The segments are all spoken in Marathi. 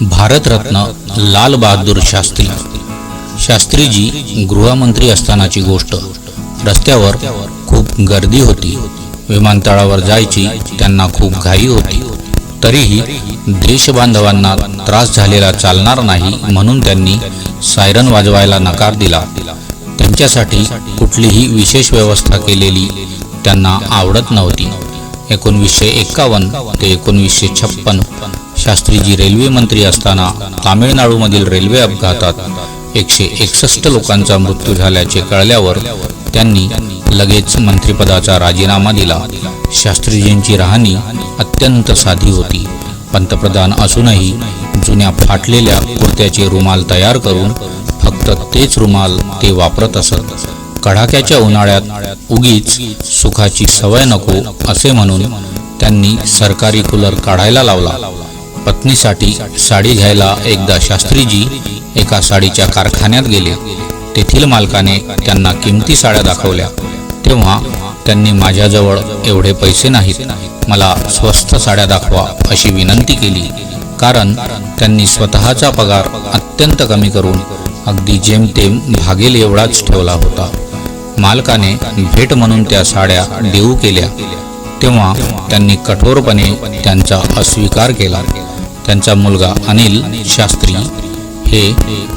भारतरत्न लाल बहादूर शास्त्री. शास्त्रीजी गृहमंत्री असतानाची गोष्ट. रस्त्यावर खूप गर्दी होती. विमानतळावर जायची त्यांना खूप घाई होती. तरीही देशबांधवांना त्रास झालेला चालणार नाही म्हणून त्यांनी सायरन वाजवायला नकार दिला. त्यांच्यासाठी कुठलीही विशेष व्यवस्था केलेली त्यांना आवडत नव्हती. एकोणवीसशे एक्कावन्न ते एकोणवीसशे छप्पन शास्त्रीजी रेल्वे मंत्री असताना तामिळनाडूमधील रेल्वे अपघातात एकशे एकसष्ट लोकांचा मृत्यू झाल्याचे कळल्यावर त्यांनी लगेच मंत्रिपदाचा राजीनामा दिला. शास्त्रीजींची राहणी अत्यंत साधी होती. पंतप्रधान असूनही जुन्या फाटलेल्या कुर्त्याचे रुमाल तयार करून फक्त तेच रुमाल ते वापरत असत. कडाक्याच्या उन्हाळ्यात उगीच सुखाची सवय नको असे म्हणून त्यांनी सरकारी कूलर काढायला लावला. पत्नीसाठी साडी घ्यायला एकदा शास्त्रीजी एका साडीच्या कारखान्यात गेले. तेथील मालकाने त्यांना किमती साड्या दाखवल्या. तेव्हा त्यांनी माझ्याजवळ एवढे पैसे नाहीत. मला स्वस्त साड्या दाखवा अशी विनंती केली. कारण त्यांनी स्वतःचा पगार अत्यंत कमी करून अगदी जेमतेम भागेल एवढाच ठेवला होता. मालकाने भेट म्हणून त्या साड्या देऊ केल्या. तेव्हा त्यांनी कठोरपणे त्यांचा अस्वीकार केला. त्यांचा मुलगा अनिल शास्त्री हे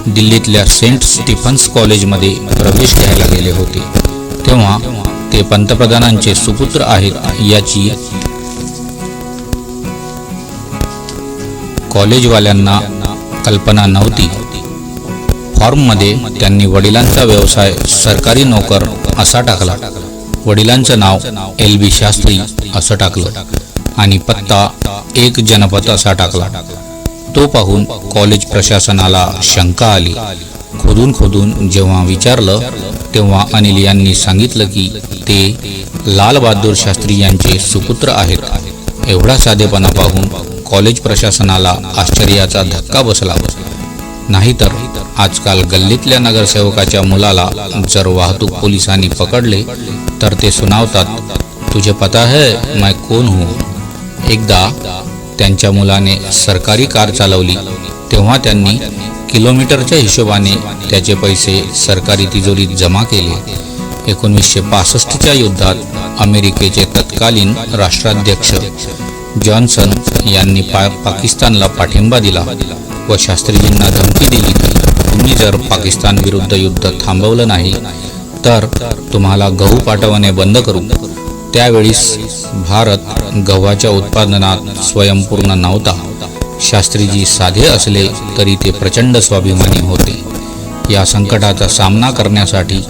दिल्लीतल्या सेंट स्टीफन्स कॉलेजमध्ये प्रवेश घ्यायला गेले होते. तेव्हा ते पंतप्रधानांचे सुपुत्र आहेत याची कॉलेजवाल्यांना कल्पना नव्हती. फॉर्ममध्ये त्यांनी वडिलांचा व्यवसाय सरकारी नोकर असा टाकला. वडिलांचं नाव एल बी शास्त्री असं टाकलं. आणि पत्ता एक जनपद असा टाकला. तो पाहून कॉलेज प्रशासनाला शंका आली. खोदून खोदून जेव्हा विचारलं तेव्हा अनिल यांनी सांगितलं की ते लाल बहादूर शास्त्री यांचे सुपुत्र आहेत. एवढा साधेपणा पाहून कॉलेज प्रशासनाला आश्चर्याचा धक्का बसला. नाहीतर आजकाल गल्लीतल्या नगरसेवकाच्या मुलाला जर वाहतूक पोलिसांनी पकडले तर ते सुनावतात तुझे पता है मैं कोण हूँ? एकदा त्यांच्या मुलाने सरकारी कार चालवली. तेव्हा त्यांनी किलोमीटरच्या हिशोबाने त्याचे पैसे सरकारी तिजोरीत जमा केले. एकोणीसशे पासष्टच्या युद्धात अमेरिकेचे तत्कालीन राष्ट्राध्यक्ष जॉन्सन यांनी पा पाकिस्तानला पाठिंबा दिला व शास्त्रीजींना धमकी दिली की तुम्ही जर पाकिस्तान विरुद्ध युद्ध थांबवलं नाही तर तुम्हाला गहू पाठवणे बंद करू. त्यावेळीस भारत गव्हाच्या उत्पादनात स्वयंपूर्ण नव्हता. शास्त्रीजी साधे असले तरी ते प्रचंड स्वाभिमानी होते. या संकटाचा सामना करण्यासाठी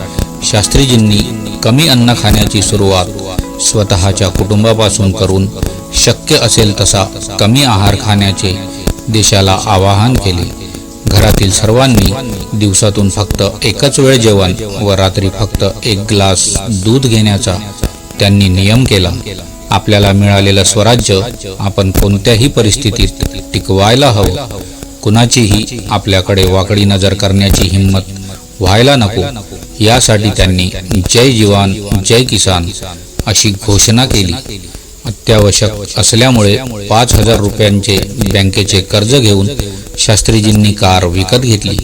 शास्त्रीजींनी कमी अन्न खाण्याची सुरुवात स्वतःच्या कुटुंबापासून करून शक्य असेल तसा कमी आहार खाण्याचे देशाला आवाहन केले. घरातील सर्वांनी दिवसातून फक्त एकच वेळ जेवण व रात्री फक्त एक ग्लास दूध घेण्याचा त्यांनी नियम केला. आपल्याला मिळालेलं स्वराज्य आपण कोणत्याही परिस्थितीत टिकवायला हवं. कुणाचीही आपल्याकडे वाकडी नजर करण्याची हिंमत व्हायला नको. यासाठी त्यांनी जय जीवान जय किसान अशी घोषणा केली. अत्यावश्यक असल्यामुळे पाच हजार रुपयांचे बँकेचे कर्ज घेऊन शास्त्रीजींनी कार विकत घेतली.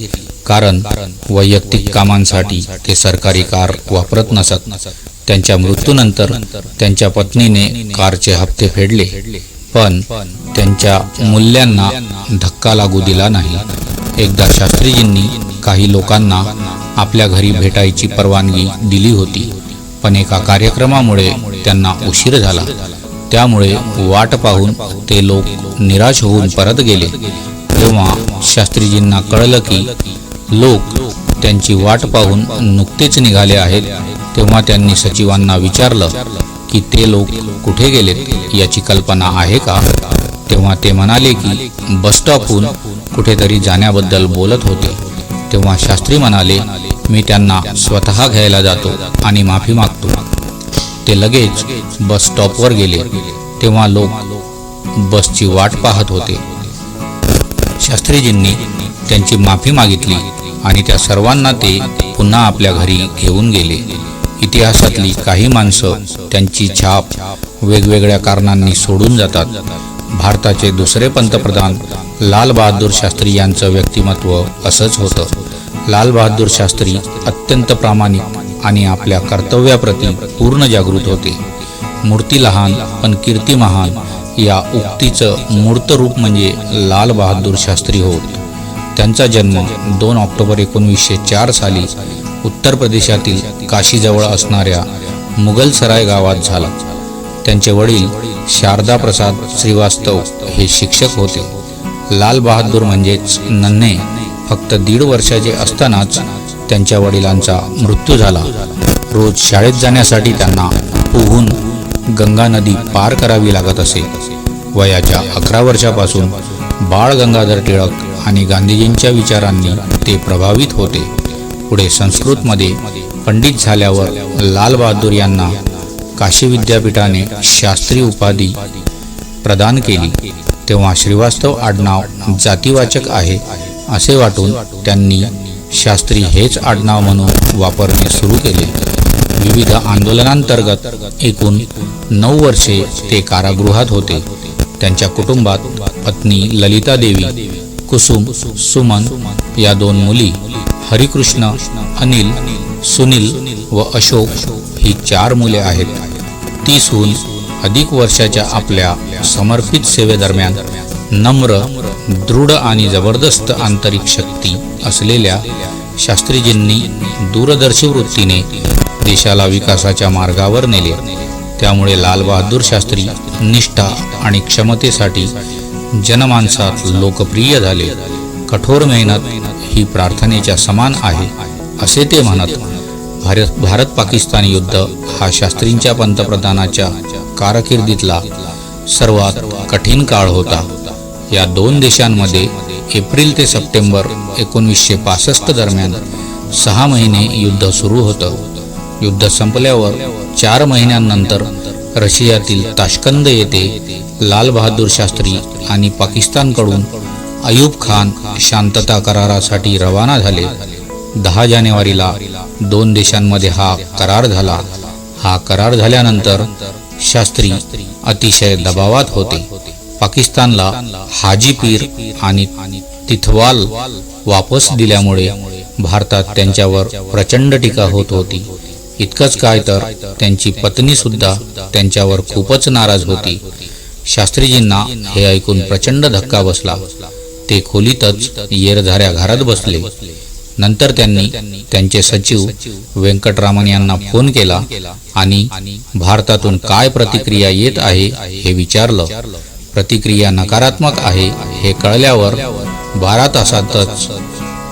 कारण वैयक्तिक कामांसाठी ते सरकारी कार वापरत नसत. त्यांच्या मृत्यूनंतर त्यांच्या पत्नीने कारचे हप्ते फेडले. पण त्यांच्या मूल्यांना धक्का लागू दिला नाही. एकदा शास्त्रीजींनी काही लोकांना आपल्या घरी भेटायची परवानगी दिली होती. पण एका कार्यक्रमामुळे त्यांना उशीर झाला. त्यामुळे वाट पाहून ते लोक निराश होऊन परत गेले. तेव्हा शास्त्रीजींना कळलं की लोक त्यांची वाट पाहून नुकतेच निघाले आहेत. तेव्हा त्यांनी सचिवांना विचारलं की ते लोक कुठे गेलेत? याची कल्पना आहे का? तेव्हा ते म्हणाले की बसस्टॉपहून कुठेतरी जाण्याबद्दल बोलत होते. तेव्हा शास्त्री म्हणाले मी त्यांना स्वतः घ्यायला जातो आणि माफी मागतो. ते लगेच बस स्टॉपवर गेले. तेव्हा लोक बसची वाट पाहत होते. शास्त्रीजींनी त्यांची माफी मागितली आणि त्या सर्वांना ते पुन्हा आपल्या घरी घेऊन गेले. इतिहासातली काही माणसं त्यांची छाप वेगवेगळ्या कारणांनी सोडून जातात. भारताचे दुसरे पंतप्रधान लाल बहादूर शास्त्री यांचं व्यक्तिमत्व असंच होतं. लाल बहादूर शास्त्री अत्यंत प्रामाणिक आणि आपल्या कर्तव्याप्रती पूर्ण जागृत होते. मूर्ती लहान पण कीर्ती महान या उक्तीचं मूर्त रूप म्हणजे लाल बहादूर शास्त्री होत. त्यांचा जन्म दोन ऑक्टोबर एकोणवीसशे चार साली उत्तर प्रदेशातील काशीजवळ असणाऱ्या मुघलसराय गावात झाला. त्यांचे वडील शारदा प्रसाद श्रीवास्तव हे शिक्षक होते. लाल बहादूर म्हणजेच नन्हे फक्त दीड वर्षाचे असतानाच त्यांच्या वडिलांचा मृत्यू झाला. रोज शाळेत जाण्यासाठी त्यांना पोहून गंगा नदी पार करावी लागत असे. वयाच्या अकरा वर्षापासून बाळ गंगाधर टिळक आणि गांधीजींच्या विचारांनी ते प्रभावित होते. पुढे संस्कृतमध्ये पंडित झाल्यावर लालबहादूर यांना काशी विद्यापीठाने शास्त्री उपाधी प्रदान केली. तेव्हा श्रीवास्तव आडनाव जातीवाचक आहे असे वाटून त्यांनी शास्त्री हेच आडनाव म्हणून वापरणे सुरू केले. विविध आंदोलनांतर्गत एकूण नऊ वर्षे ते कारागृहात होते. त्यांच्या कुटुंबात पत्नी ललिता देवी कुसुम सुमन या दोन मुली हरिकृष्ण अनिल सुनील व अशोक ही चार मुले आहेत. तीसहून अधिक वर्षाच्या आपल्या समर्पित सेवेदरम्यान नम्र दृढ आणि जबरदस्त आंतरिक शक्ती असलेल्या शास्त्रीजींनी दूरदर्शी वृत्तीने देशाला विकासाच्या मार्गावर नेले. त्यामुळे लालबहादूर शास्त्री निष्ठा आणि क्षमतेसाठी जनमानसात लोकप्रिय झाले. कठोर मेहनत ही प्रार्थनेच्या समान आहे असे ते म्हणत भारत भारत पाकिस्तान युद्ध हा शास्त्रींच्या पंतप्रधानाच्या कारकिर्दीतला सर्वात कठीण काळ होता. या दोन देशांमध्ये एप्रिल ते सप्टेंबर एकोणीसशे पासष्ट दरम्यान सहा महिने युद्ध सुरू होतं. युद्ध संपल्यावर चार महिन्यांनंतर रशियातील ताशकंद येथे लालबहादूर शास्त्री आणि पाकिस्तानकडून अयूब खान शांतता करारासाठी रवाना झाले. दहा जानेवारीला दोन देशांमध्ये हा करार झाला. हा करार झाल्यानंतर शास्त्री अतिशय दबावात होते. पाकिस्तानला हाजी पीर आणि तिथवाल वापस दिल्यामुळे भारतात त्यांच्यावर प्रचंड टीका होत होती. इतकंच काय तर त्यांची पत्नी सुद्धा त्यांच्यावर खूपच नाराज होती. शास्त्रीजींना हे ऐकून प्रचंड धक्का बसला. ते खोलीतच येरझाऱ्या घरात बसले. नंतर त्यांनी त्यांचे सचिव व्यंकटरामन यांना फोन केला आणि भारतातून काय प्रतिक्रिया येत आहे हे विचारलं. प्रतिक्रिया नकारात्मक आहे हे कळल्यावर बारा तासातच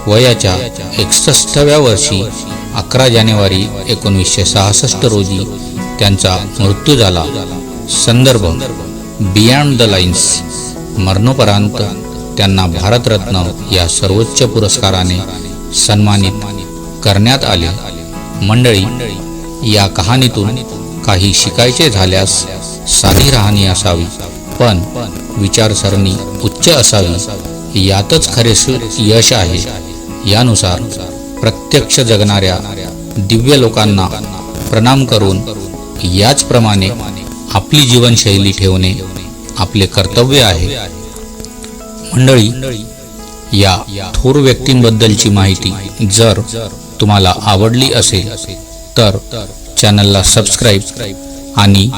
वयाच्या एकसष्टव्या वर्षी अकरा जानेवारी एकोणीसशे सहासष्ट रोजी त्यांचा मृत्यू झाला. संदर्भ बियॉन्ड द लाईन्स मरणोपरांत त्यांना भारतरत्न या सर्वोच्च पुरस्काराने सन्मानित करण्यात आले. मंडळी या कहाणीतून काही शिकायचे झाल्यास साधी राहणी असावी पण विचारसरणी उच्च असावी यातच खरे यश आहे. यानुसार प्रत्यक्ष जगणाऱ्या दिव्य लोकांना प्रणाम करून याचप्रमाणे आपली जीवनशैली ठेवणे आपले कर्तव्य आहे. मंडळी या थोर व्यक्तींबद्दलची माहिती जर तुम्हाला आवडली असेल तर चॅनलला सबस्क्राईब आणि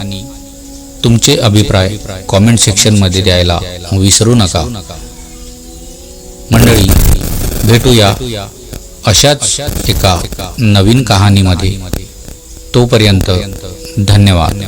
तुमचे अभिप्राय कॉमेंट सेक्शनमध्ये द्यायला विसरू नका. मंडळी भेटूया अशाच एका नवीन कहाणीमध्ये. तोपर्यंत धन्यवाद.